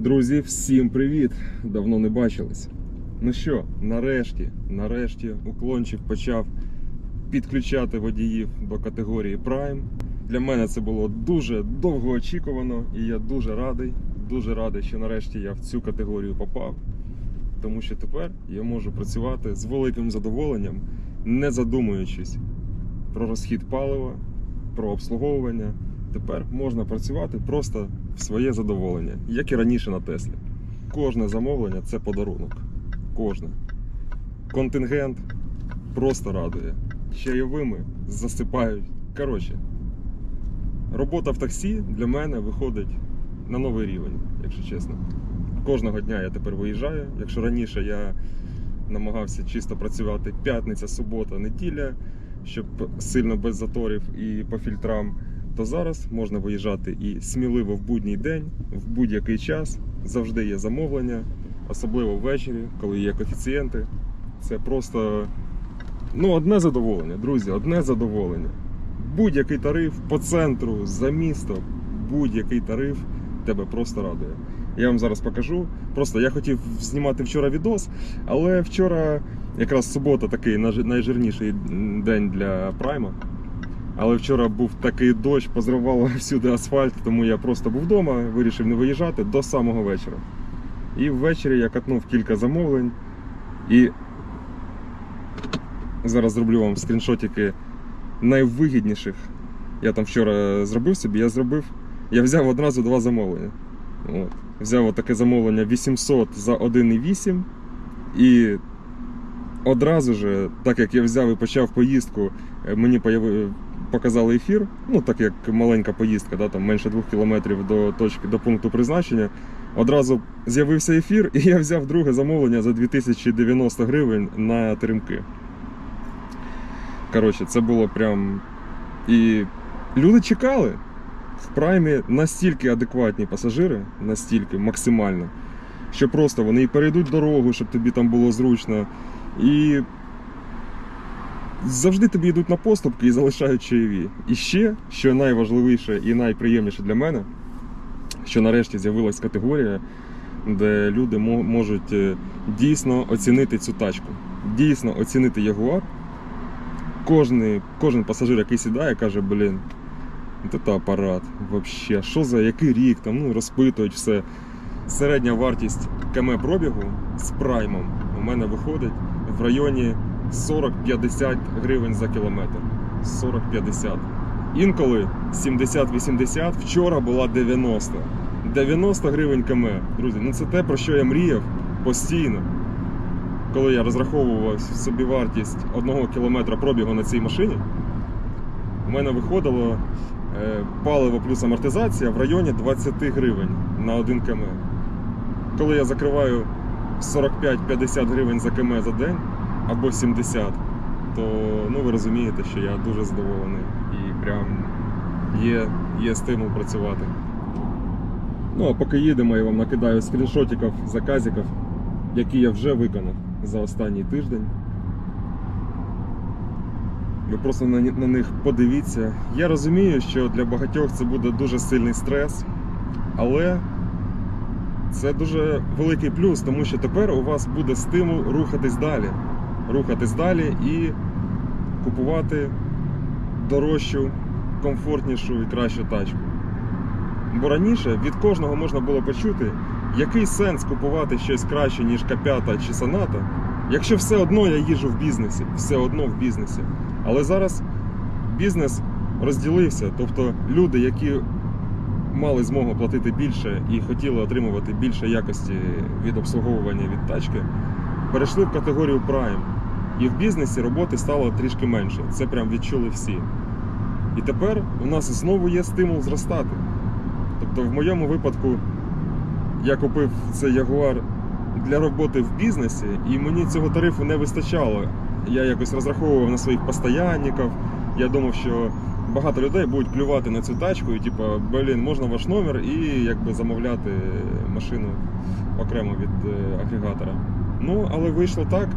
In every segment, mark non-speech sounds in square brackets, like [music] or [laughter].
Друзі, всім привіт! Давно не бачились. Ну що, нарешті, нарешті уклончик почав підключати водіїв до категорії Prime. Для мене це було дуже довго очікувано, і я дуже радий, дуже радий, що нарешті я в цю категорію попав. Тому що тепер я можу працювати з великим задоволенням, не задумуючись про розхід палива, про обслуговування. Тепер можна працювати просто в своє задоволення, як і раніше на Теслі. Кожне замовлення це подарунок. Кожне. Контингент просто радує. Чайовими засипають. Коротше, робота в таксі для мене виходить на новий рівень, якщо чесно. Кожного дня я тепер виїжджаю. Якщо раніше я намагався чисто працювати п'ятниця, субота, неділя, щоб сильно без заторів і по фільтрам, то зараз можна виїжджати і сміливо в будній день, в будь-який час. Завжди є замовлення, особливо ввечері, коли є коефіцієнти. Це просто ну, одне задоволення, друзі, одне задоволення. Будь-який тариф по центру, за місто, будь-який тариф тебе просто радує. Я вам зараз покажу. Просто я хотів знімати вчора відос, але вчора якраз субота такий найжирніший день для прайма. Але вчора був такий дощ, позривало [laughs] всюди асфальт, тому я просто був вдома, вирішив не виїжджати до самого вечора. І ввечері я катнув кілька замовлень. І зараз зроблю вам скріншотики найвигідніших. Я там вчора зробив собі, я зробив. Я взяв одразу два замовлення. От. Взяв таке замовлення 800 за 1,8. І одразу же, так як я взяв і почав поїздку, е, мені показали ефір. Ну, так як маленька поїздка, да, там менше 2 кілометрів до точки до пункту призначення. Одразу з'явився ефір, і я взяв друге замовлення за 2090 гривень на теремки. Коротше, це було прям. І люди чекали. В праймі настільки адекватні пасажири, настільки максимально, що просто вони і перейдуть дорогу, щоб тобі там було зручно. І завжди тобі йдуть на поступки і залишають чаєві. І ще, що найважливіше і найприємніше для мене, що нарешті з'явилась категорія, де люди можуть е, дійсно оцінити цю тачку, дійсно оцінити Ягуар. Кожний, кожен пасажир, який сідає, каже, блін, це апарат, вообще, що за який рік, там, ну, розпитують все. Середня вартість КМ пробігу з праймом у мене виходить в районі 40-50 гривень за кілометр. 40-50. Інколи 70-80, вчора була 90. 90 гривень км. Друзі, ну це те, про що я мріяв постійно. Коли я розраховував собі вартість одного кілометра пробігу на цій машині, у мене виходило е, паливо плюс амортизація в районі 20 гривень на 1 км. Коли я закриваю 45-50 гривень за км за день або 70, то ну, ви розумієте, що я дуже задоволений і прям є, є стимул працювати. Ну а поки їдемо, я вам накидаю скріншотиків, заказиків, які я вже виконав за останній тиждень. Ви просто на, на них подивіться. Я розумію, що для багатьох це буде дуже сильний стрес, але це дуже великий плюс, тому що тепер у вас буде стимул рухатись далі. Рухатись далі і купувати дорожчу, комфортнішу і кращу тачку. Бо раніше від кожного можна було почути, який сенс купувати щось краще, ніж К5 чи Соната, якщо все одно я їжу в бізнесі, все одно в бізнесі. Але зараз бізнес розділився, тобто люди, які мали змогу платити більше і хотіли отримувати більше якості від обслуговування від тачки, перейшли в категорію Prime. І в бізнесі роботи стало трішки менше. Це прям відчули всі. І тепер у нас знову є стимул зростати. Тобто, в моєму випадку я купив цей Ягуар для роботи в бізнесі, і мені цього тарифу не вистачало. Я якось розраховував на своїх постоянників. Я думав, що багато людей будуть плювати на цю тачку, і типу, блін, можна ваш номер і якби замовляти машину окремо від е, агрегатора. Ну, але вийшло так,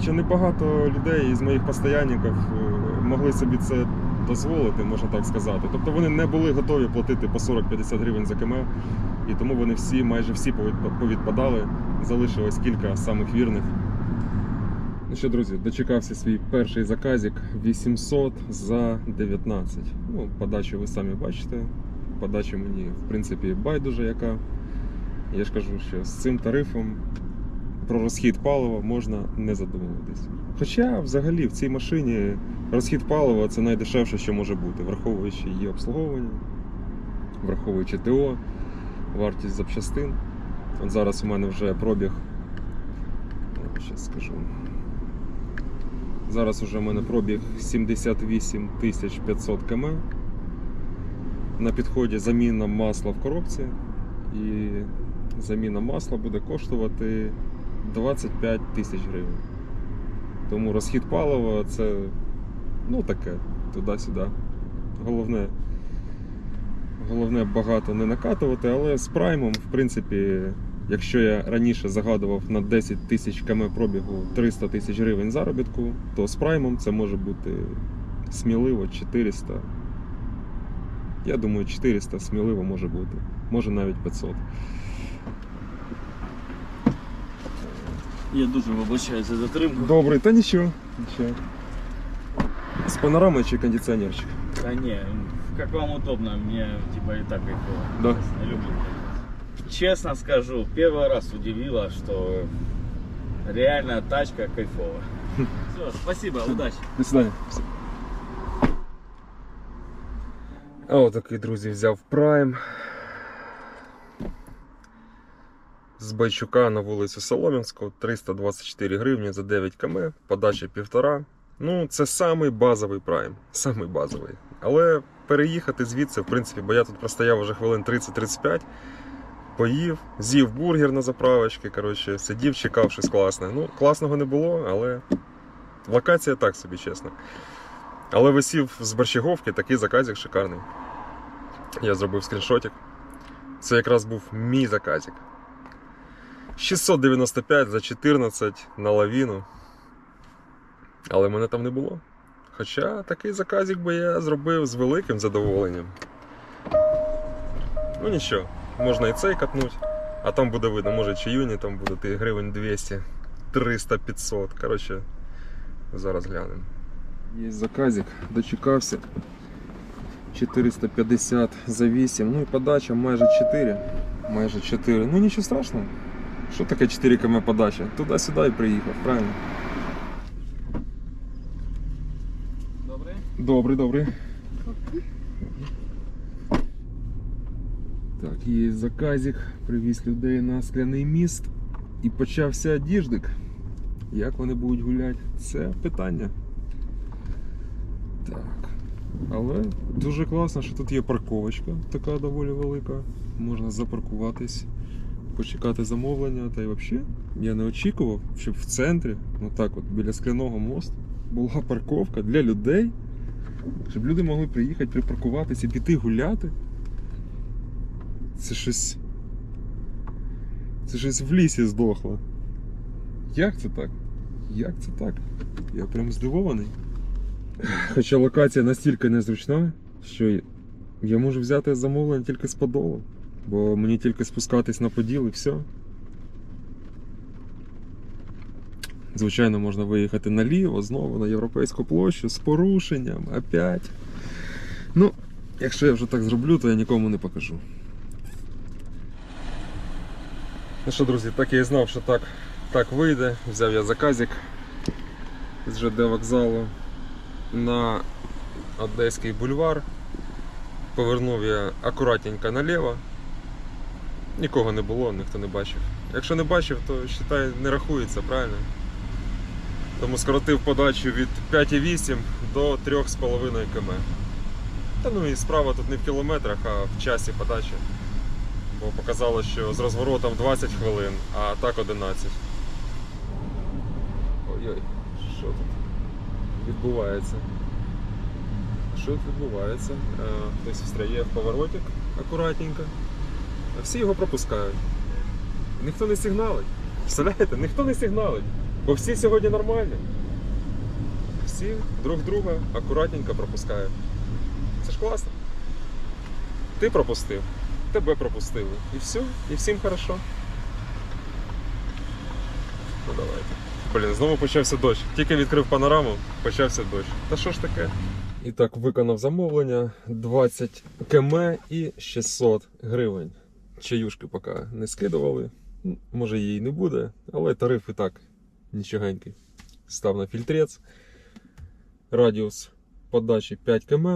що небагато людей із моїх постоянників е, могли собі це дозволити, можна так сказати. Тобто вони не були готові платити по 40-50 гривень за км. і тому вони всі, майже всі повідпадали. Залишилось кілька самих вірних. Ну що, друзі, дочекався свій перший заказик 800 за 19. Ну, подачу ви самі бачите. Подача мені, в принципі, байдуже яка. Я ж кажу, що з цим тарифом про розхід палива можна не задумуватись. Хоча, взагалі, в цій машині розхід палива це найдешевше, що може бути, враховуючи її обслуговування, враховуючи ТО, вартість запчастин. От зараз у мене вже пробіг. Зараз скажу. Зараз уже у мене пробіг 78 500 км. На підході заміна масла в коробці. І заміна масла буде коштувати 25 тисяч гривень. Тому розхід палива це ну таке, туди-сюди. Головне, головне багато не накатувати, але з праймом, в принципі, якщо я раніше загадував на 10 тисяч км пробігу 300 тисяч гривень заробітку, то з праймом це може бути сміливо 400. Я думаю, 400 сміливо може бути. Може навіть 500. Я дуже вибачаю за затримку. Добрий, та нічого. нічого. З панорамою чи кондиціонерчик? Да не, как вам удобно, мне типа и так кайфово. Да. Я люблю. Честно скажу, первый раз удивило, что реально тачка кайфовая. [laughs] Все, спасибо, удачи. До свидання. А отакий, друзі, взяв Prime. З Байчука на вулицю Солом'янську 324 гривні за 9 км, подача 1,5. Ну, це самий базовий Prime. Самий базовий. Але переїхати звідси, в принципі, бо я тут простояв вже хвилин 30-35. Поїв, з'їв бургер на заправочці, коротше, сидів, чекав щось класне. Ну, класного не було, але Локація так собі, чесно. Але висів з борщаговки такий заказик шикарний. Я зробив скріншотик. Це якраз був мій заказик. 695 за 14 на лавіну. Але мене там не було. Хоча такий заказик би я зробив з великим задоволенням. Ну нічого, можна і цей катнуть, а там буде видно, може чи юні там буде ти гривень 200, 300, 500. Коротше, Зараз глянемо. Є заказик, дочекався. 450 за 8. Ну і подача майже 4. Майже 4. Ну нічого страшного. Що таке 4 км подача? Туди-сюди і приїхав, правильно? Добрый? Добрий, добрий. Так, є заказик, привіз людей на скляний міст і почався діждик. Як вони будуть гуляти? Це питання. Так. Але дуже класно, що тут є парковочка, така доволі велика. Можна запаркуватись, почекати замовлення. Та й взагалі я не очікував, щоб в центрі, ну так от біля скляного мосту, була парковка для людей. Щоб люди могли приїхати, припаркуватися піти гуляти. Це щось. Це щось в лісі здохло. Як це так? Як це так? Я прям здивований. Хоча локація настільки незручна, що я можу взяти замовлення тільки з подолу. Бо мені тільки спускатись на поділ і все. Звичайно, можна виїхати наліво, знову на європейську площу з порушенням, опять. Ну, якщо я вже так зроблю, то я нікому не покажу. Ну що, друзі, так я і знав, що так, так вийде. Взяв я заказик з ЖД вокзалу на Одеський бульвар. Повернув я акуратненько наліво. Нікого не було, ніхто не бачив. Якщо не бачив, то вважай, не рахується, правильно? Тому скоротив подачу від 5,8 до 3,5 км. Та ну і справа тут не в кілометрах, а в часі подачі. Бо показало, що з розворотом 20 хвилин, а так 11. Ой-ой, що тут відбувається? Що тут відбувається? Е, Хтось встряє в поворотик акуратненько, всі його пропускають. Ніхто не сигналить. Представляєте, ніхто не сигналить. Бо всі сьогодні нормальні. Всі друг друга акуратненько пропускають. Це ж класно. Ти пропустив. тебе пропустили. І все, і всім хорошо. Ну давайте. Блін, знову почався дощ. Тільки відкрив панораму, почався дощ. Та що ж таке? І так, виконав замовлення 20 км і 600 гривень. Чаюшки поки не скидували. Може її не буде, але тариф і так нічогенький. Став на фільтрець. Радіус подачі 5 км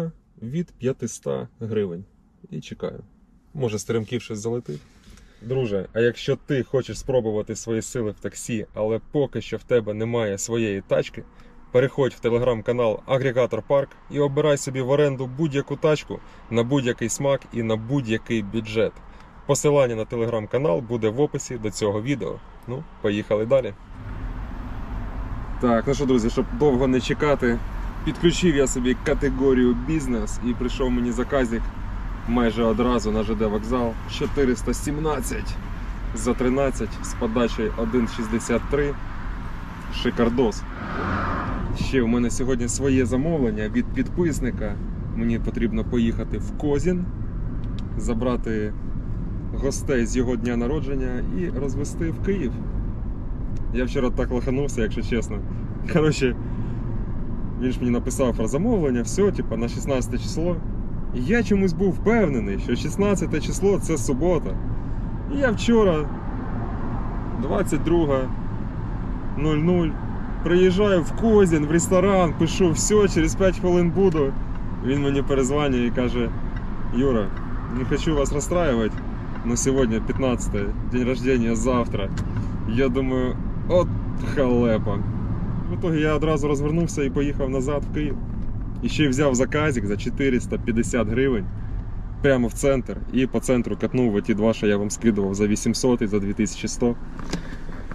від 500 гривень. І чекаю. Може, стрімків щось залетить. Друже, а якщо ти хочеш спробувати свої сили в таксі, але поки що в тебе немає своєї тачки, переходь в телеграм-канал Агрегатор Парк і обирай собі в оренду будь-яку тачку на будь-який смак і на будь-який бюджет. Посилання на телеграм-канал буде в описі до цього відео. Ну, поїхали далі. Так, ну що, друзі, щоб довго не чекати, підключив я собі категорію бізнес і прийшов мені заказик майже одразу на ЖД вокзал 417 за 13 з подачею 1,63 шикардос. Ще у мене сьогодні своє замовлення від підписника. Мені потрібно поїхати в Козін, забрати гостей з його дня народження і розвести в Київ. Я вчора так лоханувся, якщо чесно. Коротше, він ж мені написав про замовлення, все, типа на 16 число. І я чомусь був впевнений, що 16 число це субота. І я вчора, 22.00, приїжджаю в Козін, в ресторан, пишу, все, через 5 хвилин буду. Він мені перезвонює і каже: Юра, не хочу вас розстраювати, но сьогодні 15 день рождения завтра. Я думаю, от халепа. В итоге я одразу розвернувся і поїхав назад в Київ. І ще й взяв заказик за 450 гривень прямо в центр. І по центру катнув ті два, що я вам скидував за 800 і за 2100.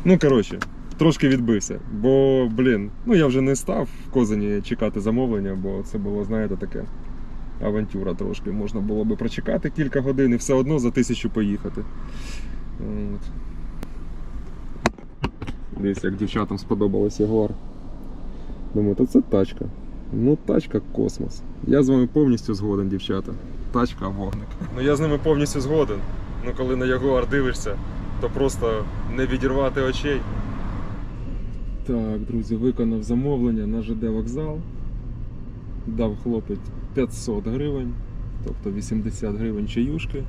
Ну, коротше, трошки відбився. Бо, блін, ну я вже не став в Козані чекати замовлення, бо це було, знаєте, таке авантюра трошки. Можна було би прочекати кілька годин і все одно за тисячу поїхати. От. Дивіться, як дівчатам сподобалось Ягуар. Думаю, то це тачка. Ну, тачка космос. Я з вами повністю згоден, дівчата. Тачка вогник. Ну я з ними повністю згоден. Ну коли на Ягуар дивишся, то просто не відірвати очей. Так, друзі, виконав замовлення на ЖД вокзал. Дав хлопець 500 гривень, тобто 80 гривень чаюшки.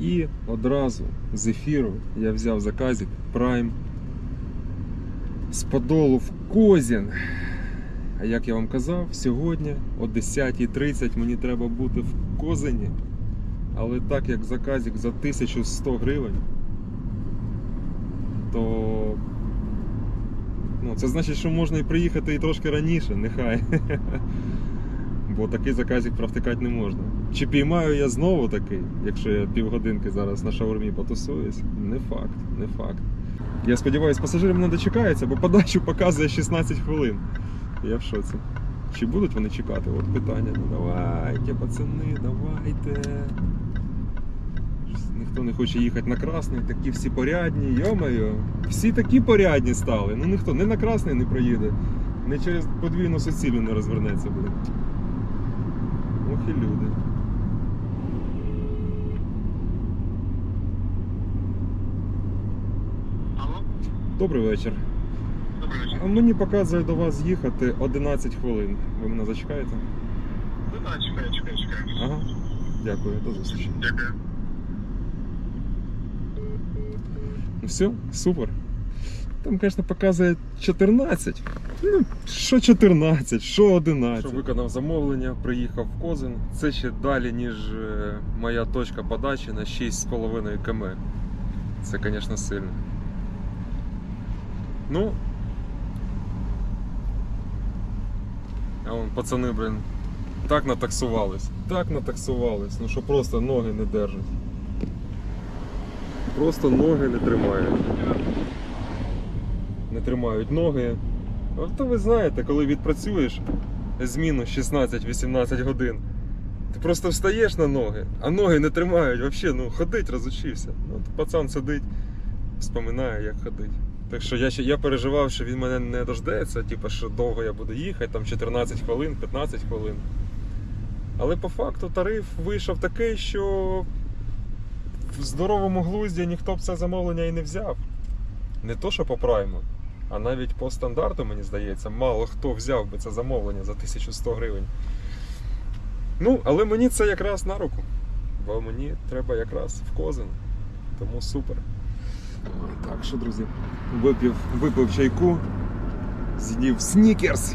І одразу з ефіру я взяв заказик Prime з Подолу в Козін. А як я вам казав, сьогодні о 10.30 мені треба бути в Козині. Але так як заказик за 1100 гривень, то ну, це значить, що можна і приїхати і трошки раніше, нехай. [laughs] Бо такий заказик провтикати не можна. Чи піймаю я знову такий, якщо я півгодинки зараз на шаурмі потусуюсь? Не факт, не факт. Я сподіваюся, пасажирам не дочекається, бо подачу показує 16 хвилин. Я в шоці. Чи будуть вони чекати? От питання. Ну давайте, пацани, давайте. Ніхто не хоче їхати на красний, такі всі порядні, йомаю. Всі такі порядні стали. Ну ніхто не на красний не проїде, не через подвійну суцілю не розвернеться, блин. Ох люди. Алло, Добрий вечір. добрий вечір. А мені показує до вас їхати 11 хвилин. Ви мене зачекаєте? Ну так, чекаю, чекаю, чекаю. Ага. Дякую, до зустрічі. Дякую. Ну все, супер. Там, звісно, показує 14. Ну, що 14, що 11. Що виконав замовлення, приїхав в Козин. Це ще далі, ніж е, моя точка подачі на 6,5 км. Це, звісно, сильно. Ну. А вон, пацани, блин, так натаксувались. Так натаксувались, ну що просто ноги не держать. Просто ноги не тримають. Не тримають ноги. То ви знаєте, коли відпрацюєш зміну 16-18 годин, ти просто встаєш на ноги, а ноги не тримають взагалі, ну ходить розучився. От пацан сидить, вспоминає, як ходить. Так що я, я переживав, що він мене не дождеться, типу, що довго я буду їхати, там 14 хвилин, 15 хвилин. Але по факту тариф вийшов такий, що в здоровому глузді ніхто б це замовлення і не взяв. Не то, що по прайму, а навіть по стандарту, мені здається, мало хто взяв би це замовлення за 1100 гривень. Ну, але мені це якраз на руку. Бо мені треба якраз в козин. Тому супер. Так що, друзі, випив, випив чайку, з'їв снікерс.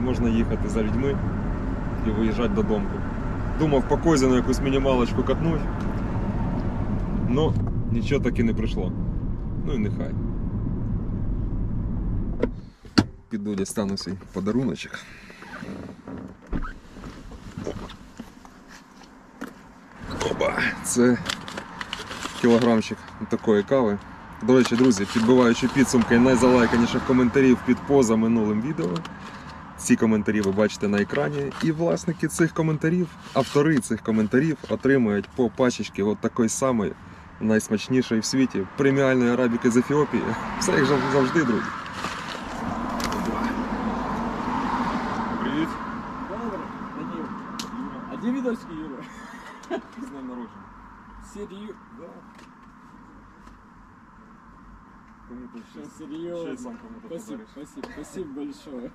Можна їхати за людьми і виїжджати додому. Думав по козину якусь мінімалочку катнуть. Ну, нічого таки не прийшло. Ну і нехай. Піду дістану свій подаруночок. Оба, це кілограмчик такої кави. До речі, друзі, підбиваючи підсумки найзалайканіших коментарів під поза минулим відео. Ці коментарі ви бачите на екрані. І власники цих коментарів, автори цих коментарів отримують по пачечці от такої самої, найсмачнішої в світі, преміальної арабіки з Ефіопії. Все як завжди, друзі. Серьезно? Кому ти Что, ще серьезно? сам кому-то Спасибо, подариш. спасибо, спасибо большое.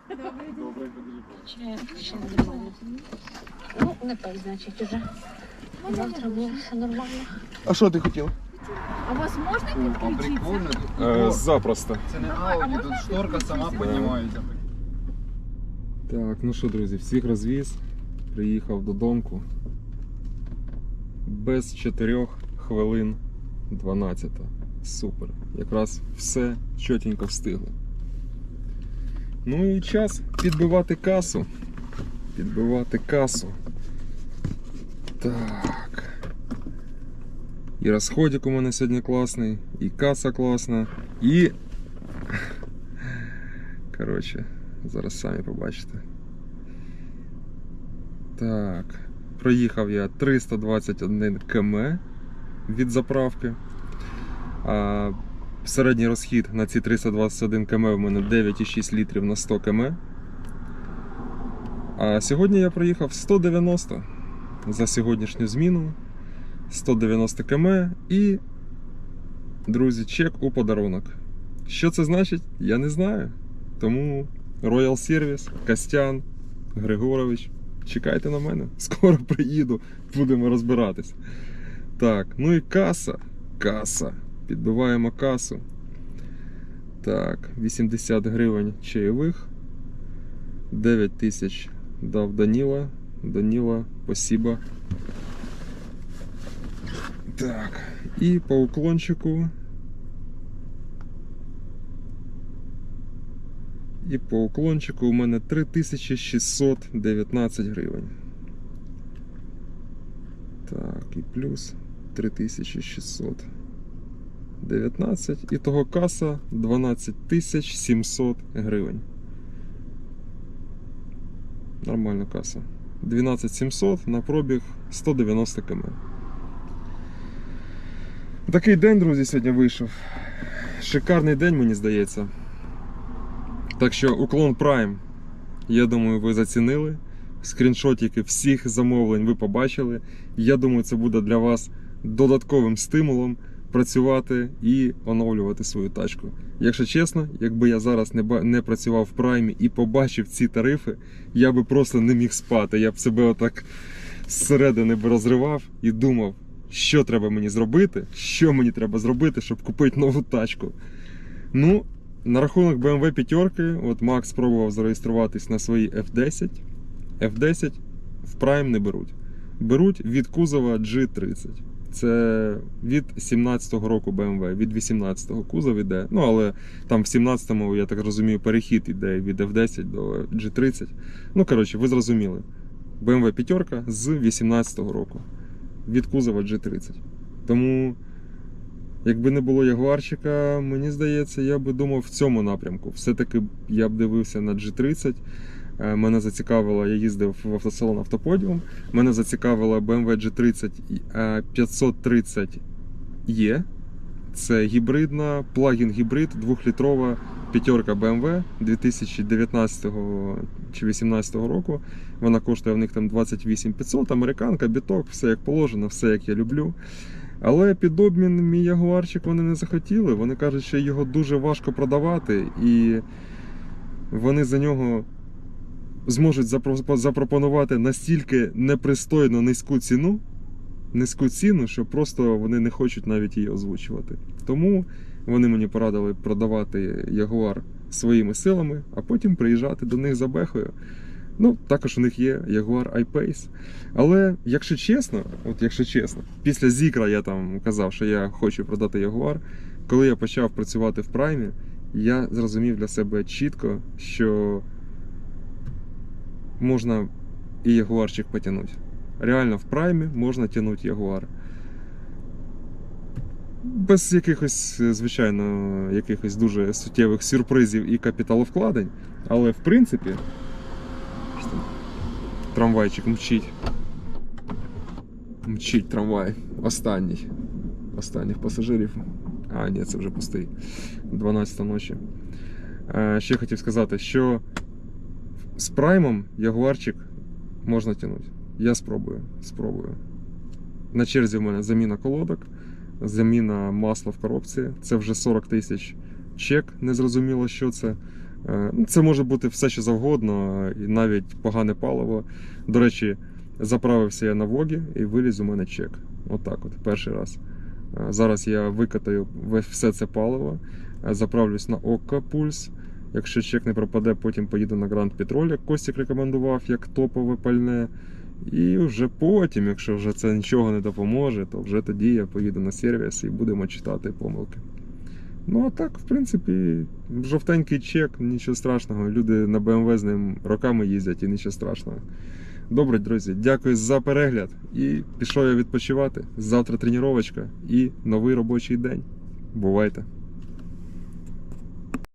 Добре, подожди. Ще, ще нормально. Ну, не той, значить, уже. Завтра буде все нормально. А що ти хотів? А у вас можна підключитися? Е, запросто. Це не ауді, тут шторка сама піднімається. Так, ну що, друзі, всіх розвіз. Приїхав додомку. Без 4 хвилин 12. Супер. Якраз все чотенько встигли. Ну і час підбивати касу. Підбивати касу. Так. І розходик у мене сьогодні класний, і каса класна, і. Коротше, зараз самі побачите. Так. Проїхав я 321 км від заправки. Середній розхід на ці 321 км в мене 9,6 літрів на 100 км. А сьогодні я проїхав 190 за сьогоднішню зміну. 190 км і, друзі, чек у подарунок. Що це значить, я не знаю. Тому Royal Service, Костян, Григорович, чекайте на мене. [laughs] Скоро приїду, будемо розбиратись. Так, ну і каса. Каса. Підбиваємо касу. Так, 80 гривень чайових. 9 тисяч дав Даніла. Даніла, спасибо. Так, і по уклончику. І по уклончику у мене 3619 гривень. Так, і плюс 3619. І того каса 12700 гривень. Нормальна каса. 12700 на пробіг 190 км. Такий день, друзі, сьогодні вийшов. Шикарний день, мені здається. Так що уклон Prime, я думаю, ви зацінили. Скріншотики всіх замовлень ви побачили. Я думаю, це буде для вас додатковим стимулом працювати і оновлювати свою тачку. Якщо чесно, якби я зараз не, не працював в праймі і побачив ці тарифи, я би просто не міг спати. Я б себе отак зсередини б розривав і думав, що треба мені зробити, що мені треба зробити, щоб купити нову тачку. Ну, на рахунок BMW п'ятерки, от Макс спробував зареєструватись на своїй F10. F10 в Prime не беруть. Беруть від кузова G30. Це від 17-го року BMW, від 18-го кузов іде. Ну, але там в 17-му, я так розумію, перехід іде від F10 до G30. Ну, коротше, ви зрозуміли. BMW п'ятерка з 18-го року. Від кузова G30. Тому Якби не було Ягуарчика, мені здається, я би думав в цьому напрямку. Все-таки я б дивився на G30. Е, Мене зацікавило, я їздив в автосалон Автоподіум. Мене зацікавила BMW G30 е, 530 e Це гібридна, плагін гібрид, двохлітрова п'ятерка BMW 2019 чи 2018 року. Вона коштує в них там 28 500, американка, біток, все як положено, все як я люблю. Але під обмін мій ягуарчик вони не захотіли. Вони кажуть, що його дуже важко продавати, і вони за нього зможуть запропонувати настільки непристойно низьку ціну, низьку ціну, що просто вони не хочуть навіть її озвучувати. Тому вони мені порадили продавати Ягуар своїми силами, а потім приїжджати до них за бехою. Ну, також у них є Jaguar I-Pace. Але якщо чесно, от якщо чесно, після Зікра я там казав, що я хочу продати Jaguar. Коли я почав працювати в праймі, я зрозумів для себе чітко, що можна і ягуарчик потягнути. Реально в праймі можна тягнути ягуар. Без якихось, звичайно, якихось дуже суттєвих сюрпризів і капіталовкладень. Але в принципі, Ось трамвайчик мчить. Мчить трамвай. Останній. Останніх пасажирів. А, ні, це вже пустий. 12 ночі. Е, ще хотів сказати, що з праймом ягуарчик можна тягнути. Я спробую. Спробую. На черзі в мене заміна колодок, заміна масла в коробці. Це вже 40 тисяч чек, незрозуміло, що це. Е, Це може бути все, що завгодно, і навіть погане паливо. До речі, заправився я на Вогі і виліз у мене чек. Отак от, перший раз. Е, Зараз я викатаю все це паливо, е, заправлюсь на Окко Пульс. Якщо чек не пропаде, потім поїду на Гранд Петроль, як Костік рекомендував, як топове пальне. І вже потім, якщо вже це нічого не допоможе, то вже тоді я поїду на сервіс і будемо читати помилки. Ну а так, в принципі, жовтенький чек, нічого страшного. Люди на BMW з ним роками їздять і нічого страшного. Добре, друзі, дякую за перегляд. І пішов я відпочивати. Завтра тренувачка і новий робочий день. Бувайте!